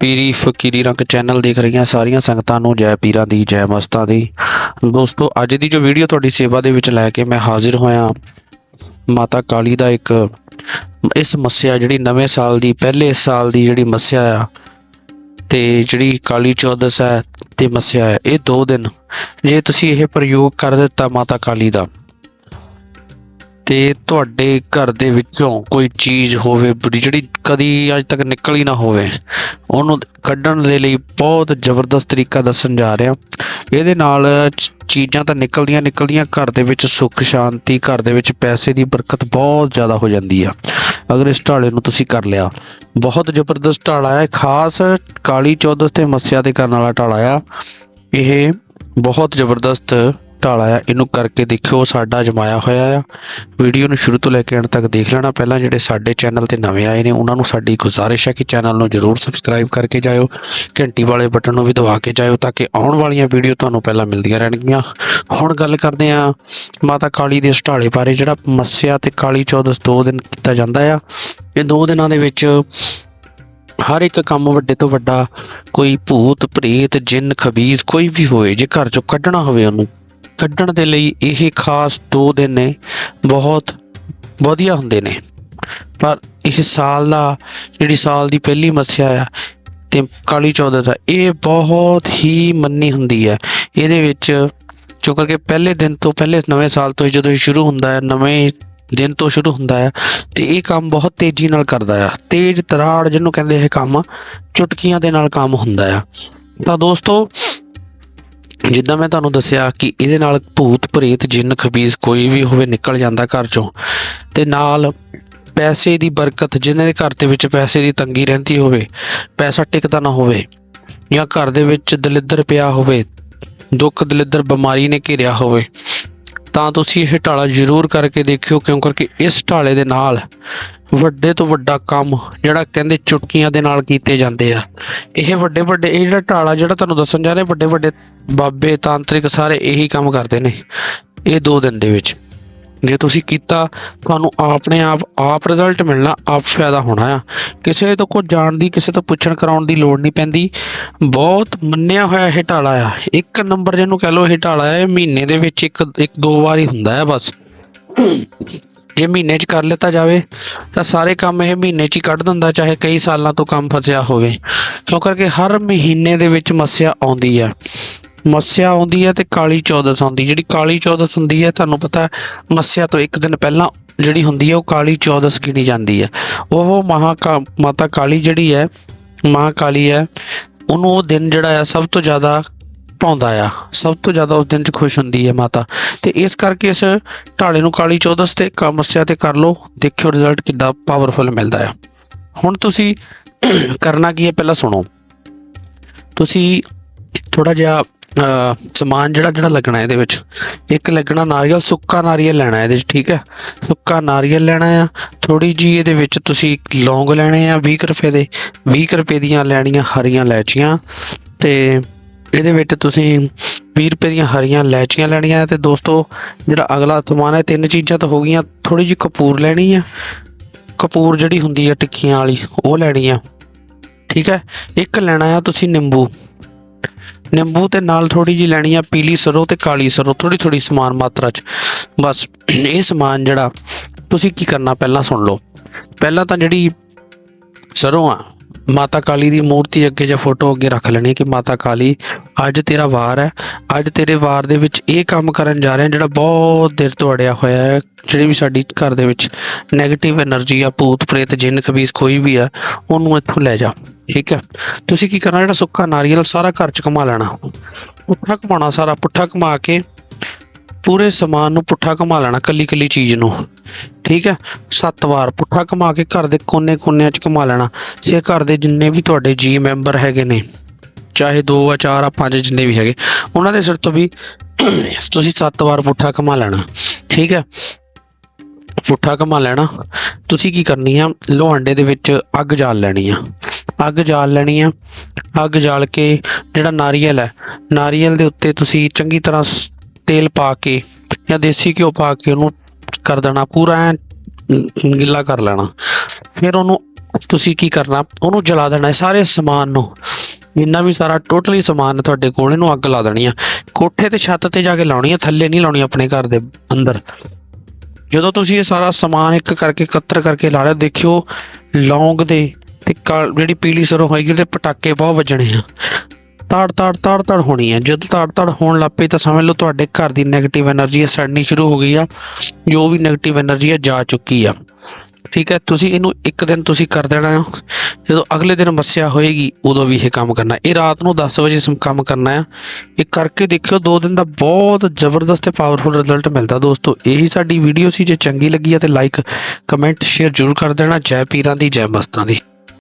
ਪੀਰੀ ਫਕੀਰੀ ਰੰਗ ਚੈਨਲ ਦੇਖ ਰਹੀਆਂ ਸਾਰੀਆਂ ਸੰਗਤਾਂ ਨੂੰ ਜੈ ਪੀਰਾਂ ਦੀ, ਜੈ ਮਸਤਾਂ ਦੀ। ਦੋਸਤੋ, ਅੱਜ ਦੀ ਜੋ ਵੀਡੀਓ ਤੁਹਾਡੀ ਸੇਵਾ ਦੇ ਵਿੱਚ ਲੈ ਕੇ ਮੈਂ ਹਾਜ਼ਰ ਹੋਇਆ, ਮਾਤਾ ਕਾਲੀ ਦਾ ਇੱਕ, ਇਸ ਮੱਸਿਆ ਜਿਹੜੀ ਨਵੇਂ ਸਾਲ ਦੀ, ਪਹਿਲੇ ਸਾਲ ਦੀ ਜਿਹੜੀ ਮੱਸਿਆ ਆ, ਤੇ ਜਿਹੜੀ ਕਾਲੀ ਚੌਦਸ ਹੈ, ਤੇ ਮੱਸਿਆ ਹੈ, ਇਹ ਦੋ ਦਿਨ। ਜੇ ਤੁਸੀਂ ਇਹ ਪ੍ਰਯੋਗ ਕਰ ਦਿੱਤਾ ਮਾਤਾ ਕਾਲੀ ਦਾ ਤੇ ਤੁਹਾਡੇ ਘਰ ਦੇ ਵਿੱਚੋਂ ਕੋਈ ਚੀਜ਼ ਹੋਵੇ ਬੁਰੀ, ਜਿਹੜੀ ਕਦੀ ਅੱਜ ਤੱਕ ਨਿਕਲ ਹੀ ਨਾ ਹੋਵੇ, ਉਹਨੂੰ ਕੱਢਣ ਦੇ ਲਈ ਬਹੁਤ ਜ਼ਬਰਦਸਤ ਤਰੀਕਾ ਦੱਸਣ ਜਾ ਰਿਹਾ। ਇਹਦੇ ਨਾਲ ਚੀਜ਼ਾਂ ਤਾਂ ਨਿਕਲਦੀਆਂ ਨਿਕਲਦੀਆਂ ਘਰ ਦੇ ਵਿੱਚ ਸੁੱਖ, ਸ਼ਾਂਤੀ, ਘਰ ਦੇ ਵਿੱਚ ਪੈਸੇ ਦੀ ਬਰਕਤ ਬਹੁਤ ਜ਼ਿਆਦਾ ਹੋ ਜਾਂਦੀ ਆ। ਅਗਰ ਇਸ ਢਾਲੇ ਨੂੰ ਤੁਸੀਂ ਕਰ ਲਿਆ, ਬਹੁਤ ਜ਼ਬਰਦਸਤ ਢਾਲਾ ਹੈ, ਖਾਸ ਕਾਲੀ ਚੌਦਸ ਤੇ ਮੱਸਿਆ ਤੇ ਕਰਨ ਵਾਲਾ ਢਾਲਾ ਆ। ਇਹ ਬਹੁਤ ਜ਼ਬਰਦਸਤ ਢਾਲਾ ਆ ਇਹਨੂੰ ਕਰਕੇ ਦੇਖਿਓ ਸਾਡਾ ਜਮਾਇਆ ਹੋਇਆ ਆ। ਵੀਡੀਓ ਨੂੰ ਸ਼ੁਰੂ ਤੋਂ ਲੈ ਕੇ ਅੰਤ ਤੱਕ ਦੇਖ ਲੈਣਾ। ਪਹਿਲਾਂ ਜਿਹੜੇ ਸਾਡੇ ਚੈਨਲ ਤੇ ਨਵੇਂ ਆਏ ਨੇ, ਉਹਨਾਂ ਨੂੰ ਸਾਡੀ ਗੁਜ਼ਾਰਿਸ਼ ਹੈ ਕਿ ਚੈਨਲ ਨੂੰ ਜਰੂਰ ਸਬਸਕ੍ਰਾਈਬ ਕਰਕੇ ਜਾਇਓ। ਘੰਟੀ ਵਾਲੇ ਬਟਨ ਨੂੰ ਵੀ ਦਬਾ ਕੇ ਜਾਇਓ, ਤਾਂ ਕਿ ਆਉਣ ਵਾਲੀਆਂ ਵੀਡੀਓ ਤੁਹਾਨੂੰ ਪਹਿਲਾਂ ਮਿਲਦੀਆਂ ਰਹਿਣਗੀਆਂ। ਹੁਣ ਗੱਲ ਕਰਦੇ ਆ ਮਾਤਾ ਕਾਲੀ ਦੇ ਢਾਲੇ ਬਾਰੇ, ਜਿਹੜਾ ਮੱਸਿਆ ਤੇ ਕਾਲੀ ਚੌਦਸ ਦੋ ਦਿਨ ਕੀਤਾ ਜਾਂਦਾ ਆ। ਇਹ ਦੋ ਦਿਨਾਂ ਦੇ ਵਿੱਚ ਹਰ ਇੱਕ ਕੰਮ ਵੱਡੇ ਤੋਂ ਵੱਡਾ ਕੋਈ ਭੂਤ, ਪ੍ਰੇਤ, ਜਿੰਨ, ਖਬੀਜ਼ ਕੋਈ ਵੀ ਹੋਏ ਜੇ ਘਰ ਚੋਂ ਕੱਢਣਾ ਹੋਵੇ ਉਹਨੂੰ ਕੱਢਣ ਦੇ ਲਈ ਇਹ ਖਾਸ ਦੋ ਦਿਨ ਨੇ, ਬਹੁਤ ਵਧੀਆ ਹੁੰਦੇ ਨੇ। ਪਰ ਇਹ ਸਾਲ ਦਾ, ਜਿਹੜੀ ਸਾਲ ਦੀ ਪਹਿਲੀ ਮੱਸਿਆ ਆ ਤੇ ਕਾਲੀ ਚੌਦਸ ਆ ਇਹ ਬਹੁਤ ਹੀ ਮੰਨੀ ਹੁੰਦੀ ਹੈ। ਇਹਦੇ ਵਿੱਚ ਜੋ ਕਰਕੇ ਪਹਿਲੇ ਦਿਨ ਤੋਂ, ਪਹਿਲੇ ਨਵੇਂ ਸਾਲ ਤੋਂ ਹੀ ਜਦੋਂ ਇਹ ਸ਼ੁਰੂ ਹੁੰਦਾ ਹੈ, ਨਵੇਂ ਦਿਨ ਤੋਂ ਸ਼ੁਰੂ ਹੁੰਦਾ ਹੈ, ਤੇ ਇਹ ਕੰਮ ਬਹੁਤ ਤੇਜ਼ੀ ਨਾਲ ਕਰਦਾ ਆ। ਤੇਜ਼ ਤਰਾੜ ਜਿਹਨੂੰ ਕਹਿੰਦੇ ਇਹ ਕੰਮ, ਚੁਟਕੀਆਂ ਦੇ ਨਾਲ ਕੰਮ ਹੁੰਦਾ ਆ। ਤਾਂ ਦੋਸਤੋ ਜਿੱਦਾਂ ਮੈਂ ਤੁਹਾਨੂੰ ਦੱਸਿਆ ਕਿ ਇਹਦੇ ਨਾਲ ਭੂਤ, ਪ੍ਰੇਤ, ਜਿੰਨ ਖਬੀਜ਼ ਕੋਈ ਵੀ ਹੋਵੇ ਨਿਕਲ ਜਾਂਦਾ ਘਰ ਚੋਂ। ਤੇ ਨਾਲ ਪੈਸੇ ਦੀ ਬਰਕਤ ਜਿਨ੍ਹਾਂ ਦੇ ਘਰ ਦੇ ਵਿੱਚ ਪੈਸੇ ਦੀ ਤੰਗੀ ਰਹਿੰਦੀ ਹੋਵੇ, ਪੈਸਾ ਟਿਕਦਾ ਨਾ ਹੋਵੇ, ਜਾਂ ਘਰ ਦੇ ਵਿੱਚ ਦਲਿੱਦਰ ਪਿਆ ਹੋਵੇ, ਦੁੱਖ, ਦਲਿੱਦਰ, ਬਿਮਾਰੀ ਨੇ ਘੇਰਿਆ ਹੋਵੇ, ਤਾਂ ਤੁਸੀਂ ਇਹ ਢਾਲਾ ਜ਼ਰੂਰ ਕਰਕੇ ਦੇਖਿਓ ਕਿਉਂ ਕਰਕੇ ਇਸ ਢਾਲੇ ਦੇ ਨਾਲ ਵੱਡੇ ਤੋਂ ਵੱਡਾ ਕੰਮ ਜਿਹੜਾ ਕਹਿੰਦੇ ਚੁਟਕੀਆਂ ਦੇ ਨਾਲ ਕੀਤੇ ਜਾਂਦੇ ਆ। ਇਹ ਵੱਡੇ ਵੱਡੇ ਇਹ ਜਿਹੜਾ ਢਾਲਾ ਜਿਹੜਾ ਤੁਹਾਨੂੰ ਦੱਸਣ ਜਾ ਰਿਹਾ, ਵੱਡੇ ਵੱਡੇ ਬਾਬੇ ਤਾਂਤਰਿਕ ਸਾਰੇ ਇਹੀ ਕੰਮ ਕਰਦੇ ਨੇ ਇਹ ਦੋ ਦਿਨ ਦੇ ਵਿੱਚ। ਜੇ ਤੁਸੀਂ ਕੀਤਾ, ਤੁਹਾਨੂੰ ਆਪਣੇ ਆਪ ਆਪ ਰਿਜ਼ਲਟ ਮਿਲਣਾ, ਆਪ ਫਾਇਦਾ ਹੋਣਾ ਆ। ਕਿਸੇ ਤੋਂ ਕੋਈ ਜਾਣ ਦੀ, ਕਿਸੇ ਤੋਂ ਪੁੱਛਣ ਕਰਾਉਣ ਦੀ ਲੋੜ ਨਹੀਂ ਪੈਂਦੀ। ਬਹੁਤ ਮੰਨਿਆ ਹੋਇਆ ਇਹ ਢਾਲਾ ਆ। ਇੱਕ ਨੰਬਰ ਜਿਹਨੂੰ ਕਹ ਲਓ ਇਹ ਢਾਲਾ ਆ, ਇਹ ਮਹੀਨੇ ਦੇ ਵਿੱਚ ਇੱਕ ਇੱਕ ਦੋ ਵਾਰ ਹੀ ਹੁੰਦਾ ਹੈ ਬਸ। ਜੇ ਮਹੀਨੇ 'ਚ ਕਰ ਲਿੱਤਾ ਜਾਵੇ, ਤਾਂ ਸਾਰੇ ਕੰਮ ਇਹ ਮਹੀਨੇ 'ਚ ਹੀ ਕੱਢ ਦਿੰਦਾ, ਚਾਹੇ ਕਈ ਸਾਲਾਂ ਤੋਂ ਕੰਮ ਫਸਿਆ ਹੋਵੇ। ਕਿਉਂ ਕਰਕੇ ਹਰ ਮਹੀਨੇ ਦੇ ਵਿੱਚ ਮੱਸਿਆ ਆਉਂਦੀ ਆ। ਮੱਸਿਆ ਆਉਂਦੀ ਹੈ ਤੇ ਕਾਲੀ ਚੌਦਸ ਆਉਂਦੀ। ਜਿਹੜੀ ਕਾਲੀ ਚੌਦਸ ਹੁੰਦੀ ਹੈ ਤੁਹਾਨੂੰ ਪਤਾ, ਮੱਸਿਆ ਤੋਂ ਇੱਕ ਦਿਨ ਪਹਿਲਾਂ ਜਿਹੜੀ ਹੁੰਦੀ ਹੈ ਉਹ ਕਾਲੀ ਚੌਦਸ ਗਿਣੀ ਜਾਂਦੀ ਹੈ ਉਹ ਮਹਾ ਮਾਤਾ ਕਾਲੀ ਜਿਹੜੀ ਹੈ ਮਾਂ ਕਾਲੀ ਹੈ ਉਹਨੂੰ ਉਹ ਦਿਨ ਜਿਹੜਾ ਹੈ ਸਭ ਤੋਂ ਜ਼ਿਆਦਾ ਪਾਉਂਦਾ ਆ। ਸਭ ਤੋਂ ਜ਼ਿਆਦਾ ਉਸ ਦਿਨ 'ਚ ਖੁਸ਼ ਹੁੰਦੀ ਹੈ ਮਾਤਾ। ਤੇ ਇਸ ਕਰਕੇ ਇਸ ਢਾਲੇ ਨੂੰ ਕਾਲੀ ਚੌਦਸ ਤੇ ਕਮਸਿਆ ਤੇ ਕਰ ਲਓ। ਦੇਖਿਓ ਰਿਜ਼ਲਟ ਕਿੰਨਾ ਪਾਵਰਫੁਲ ਮਿਲਦਾ ਆ। ਹੁਣ ਤੁਸੀਂ ਕਰਨਾ ਕੀ ਹੈ ਪਹਿਲਾਂ ਸੁਣੋ। ਤੁਸੀਂ ਥੋੜਾ ਜਿਹਾ ਸਮਾਨ ਜਿਹੜਾ ਜਿਹੜਾ ਲੱਗਣਾ ਇਹਦੇ ਵਿੱਚ। ਇੱਕ ਲੱਗਣਾ ਨਾਰੀਅਲ, ਸੁੱਕਾ ਨਾਰੀਅਲ ਲੈਣਾ ਇਹਦੇ ਵਿੱਚ, ਠੀਕ ਹੈ? ਸੁੱਕਾ ਨਾਰੀਅਲ ਲੈਣਾ ਆ। ਥੋੜੀ ਜੀ ਇਹਦੇ ਵਿੱਚ ਤੁਸੀਂ ਲੌਂਗ ਲੈਣੇ ਆ 20 ਕੁ ਰੁਪਏ ਦੇ। 20 ਕੁ ਰੁਪਏ ਦੀਆਂ ਲੈਣੀਆਂ ਹਰੀਆਂ ਲੈਚੀਆਂ ਤੇ ਇਹਦੇ ਵਿੱਚ ਤੁਸੀਂ 20 ਰੁਪਏ ਦੀਆਂ ਹਰੀਆਂ ਲੈਚੀਆਂ ਲੈਣੀਆਂ ਤੇ ਦੋਸਤੋ ਜਿਹੜਾ ਅਗਲਾ ਸਮਾਨ ਹੈ, ਤਿੰਨ ਚੀਜ਼ਾਂ ਤਾਂ ਹੋ ਗਈਆਂ ਥੋੜੀ ਜਿਹੀ ਕਪੂਰ ਲੈਣੀ ਆ। ਕਪੂਰ ਜਿਹੜੀ ਹੁੰਦੀ ਆ ਟਿੱਕੀਆਂ ਵਾਲੀ, ਉਹ ਲੈਣੀ ਆ। ਠੀਕ ਹੈ? ਇੱਕ ਲੈਣਾ ਆ ਤੁਸੀਂ ਨਿੰਬੂ। ਨਿੰਬੂ ਤੇ ਨਾਲ ਥੋੜੀ ਜਿਹੀ ਲੈਣੀ ਆ ਪੀਲੀ ਸਰੋਂ ਤੇ ਕਾਲੀ ਸਰੋਂ ਥੋੜੀ ਥੋੜੀ ਸਮਾਨ ਮਾਤਰਾ ਚ। ਬਸ ਇਹ ਸਮਾਨ ਜਿਹੜਾ ਤੁਸੀਂ ਕੀ ਕਰਨਾ, ਪਹਿਲਾਂ ਸੁਣ ਲਓ। ਪਹਿਲਾਂ ਤਾਂ ਜਿਹੜੀ ਸਰੋਂ ਆ ਮਾਤਾ ਕਾਲੀ ਦੀ ਮੂਰਤੀ ਅੱਗੇ ਜਾਂ ਫੋਟੋ ਅੱਗੇ ਰੱਖ ਲੈਣੀ ਕਿ ਮਾਤਾ ਕਾਲੀ, ਅੱਜ ਤੇਰਾ ਵਾਰ ਹੈ। ਅੱਜ ਤੇਰੇ ਵਾਰ ਦੇ ਵਿੱਚ ਇਹ ਕੰਮ ਕਰਨ ਜਾ ਰਹੇ ਹਾਂ ਜਿਹੜਾ ਬਹੁਤ ਦੇਰ ਤੋਂ ਅੜਿਆ ਹੋਇਆ ਹੈ, ਜਿਹੜੀ ਵੀ ਸਾਡੀ ਘਰ ਦੇ ਵਿੱਚ 네ਗੇਟਿਵ એનર્ਜੀ ਆ, ਭੂਤ ਪ੍ਰੇਤ, ਜਿੰਨ ਖਬੀਸ ਕੋਈ ਵੀ ਆ, ਉਹਨੂੰ ਇੱਥੋਂ ਲੈ ਜਾ, ਠੀਕ ਹੈ। ਤੁਸੀਂ ਕੀ ਕਰਨਾ ਜਿਹੜਾ ਸੁੱਕਾ ਨਾਰੀਅਲ ਸਾਰਾ ਘਰ ਚ ਘੁਮਾ ਲੈਣਾ, ਪੁੱਠਾ ਘੁਮਾਉਣਾ ਸਾਰਾ, ਪੁੱਠਾ ਘੁਮਾ ਕੇ ਪੂਰੇ ਸਮਾਨ ਨੂੰ ਪੁੱਠਾ ਘੁਮਾ ਲੈਣਾ, ਕੱਲੀ ਕੱਲੀ ਚੀਜ਼ ਨੂੰ। ਠੀਕ ਹੈ? ਸੱਤ ਵਾਰ ਪੁੱਠਾ ਘੁਮਾ ਕੇ ਘਰ ਦੇ ਕੋਨੇ-ਕੋਨਿਆਂ 'ਚ ਘੁਮਾ ਲੈਣਾ। ਸੇ ਘਰ ਦੇ ਜਿੰਨੇ ਵੀ ਤੁਹਾਡੇ ਜੀ ਮੈਂਬਰ ਹੈਗੇ ਨੇ, ਚਾਹੇ 2 ਆ 4 ਆ 5 ਜਿੰਨੇ ਵੀ ਹੈਗੇ, ਉਹਨਾਂ ਦੇ ਸਿਰ ਤੋਂ ਵੀ ਤੁਸੀਂ ਸੱਤ ਵਾਰ ਪੁੱਠਾ ਘੁਮਾ ਲੈਣਾ। ਠੀਕ ਹੈ? ਪੁੱਠਾ ਘੁਮਾ ਲੈਣਾ। ਤੁਸੀਂ ਕੀ ਕਰਨੀ ਆ? ਲੋਹਾਂਡੇ ਦੇ ਵਿੱਚ ਅੱਗ ਜਾਲ ਲੈਣੀ ਆ। ਅੱਗ ਜਾਲ ਲੈਣੀ ਆ। ਅੱਗ ਜਾਲ ਕੇ ਜਿਹੜਾ ਨਾਰੀਅਲ ਹੈ, ਨਾਰੀਅਲ ਦੇ ਉੱਤੇ ਤੁਸੀਂ ਚੰਗੀ ਤਰ੍ਹਾਂ ਸ- ਤੇਲ ਪਾ ਕੇ ਜਾਂ ਦੇਸੀ ਘਿਓ ਪਾ ਕੇ ਉਹਨੂੰ ਕਰ ਦੇਣਾ, ਪੂਰਾ ਐਨ ਗਿੱਲਾ ਕਰ ਲੈਣਾ। ਫਿਰ ਉਹਨੂੰ ਤੁਸੀਂ ਕੀ ਕਰਨਾ, ਉਹਨੂੰ ਜਲਾ ਦੇਣਾ ਸਾਰੇ ਸਮਾਨ ਨੂੰ। ਜਿੰਨਾ ਵੀ ਸਾਰਾ ਟੋਟਲੀ ਸਮਾਨ ਹੈ ਤੁਹਾਡੇ ਕੋਲ, ਇਹਨੂੰ ਅੱਗ ਲਾ ਦੇਣੀ ਆ। ਕੋਠੇ ਤੇ ਛੱਤ ਤੇ ਜਾ ਕੇ ਲਾਉਣੀ ਆ, ਥੱਲੇ ਨਹੀਂ ਲਾਉਣੀ ਆਪਣੇ ਘਰ ਦੇ ਅੰਦਰ। ਜਦੋਂ ਤੁਸੀਂ ਇਹ ਸਾਰਾ ਸਮਾਨ ਇੱਕ ਕਰਕੇ ਇਕੱਤਰ ਕਰਕੇ ਲਾ ਲਿਆ, ਦੇਖਿਓ, ਲੌਂਗ ਦੇ ਤੇ ਕਾਲ- ਜਿਹੜੀ ਪੀਲੀ ਸਰੋਂ ਹੋਏਗੀ, ਉਹਦੇ ਪਟਾਕੇ ਬਹੁਤ ਵੱਜਣੇ ਆ। ਤਾੜ ਤਾੜ ਤਾੜ ਤਾੜ ਹੋਣੀ ਹੈ। ਜਦੋਂ ਤਾੜ ਤਾੜ ਹੋਣ ਲੱਪੇ ਤਾਂ ਸਮਝ ਲਓ ਤੁਹਾਡੇ ਘਰ ਦੀ ਨੈਗੇਟਿਵ એનર્ਜੀ ਸੜਨੀ ਸ਼ੁਰੂ ਹੋ ਗਈ ਆ। ਜੋ ਵੀ ਨੈਗੇਟਿਵ એનર્ਜੀ ਆ ਜਾ ਚੁੱਕੀ ਆ। ਠੀਕ ਹੈ, ਤੁਸੀਂ ਇਹਨੂੰ ਇੱਕ ਦਿਨ ਤੁਸੀਂ ਕਰ ਦੇਣਾ ਹੈ ਜਦੋਂ ਅਗਲੇ ਦਿਨ ਮੱਸਿਆ ਹੋਏਗੀ, ਉਦੋਂ ਵੀ ਇਹ ਕੰਮ ਕਰਨਾ। ਇਹ ਰਾਤ ਨੂੰ 10 ਵਜੇ ਸਮ ਕੰਮ ਕਰਨਾ ਹੈ ਇਹ ਕਰਕੇ ਦੇਖਿਓ, ਦੋ ਦਿਨ ਦਾ ਬਹੁਤ ਜ਼ਬਰਦਸਤ ਤੇ ਪਾਵਰਫੁਲ ਰਿਜ਼ਲਟ ਮਿਲਦਾ। ਦੋਸਤੋ, ਇਹੀ ਸਾਡੀ ਵੀਡੀਓ ਸੀ। ਜੇ ਚੰਗੀ ਲੱਗੀ ਆ ਤੇ ਲਾਈਕ ਕਮੈਂਟ ਸ਼ੇਅਰ ਜ਼ਰੂਰ ਕਰ ਦੇਣਾ। ਜੈ ਪੀਰਾਂ ਦੀ, ਜੈ ਮਸਤਾਂ ਦੀ।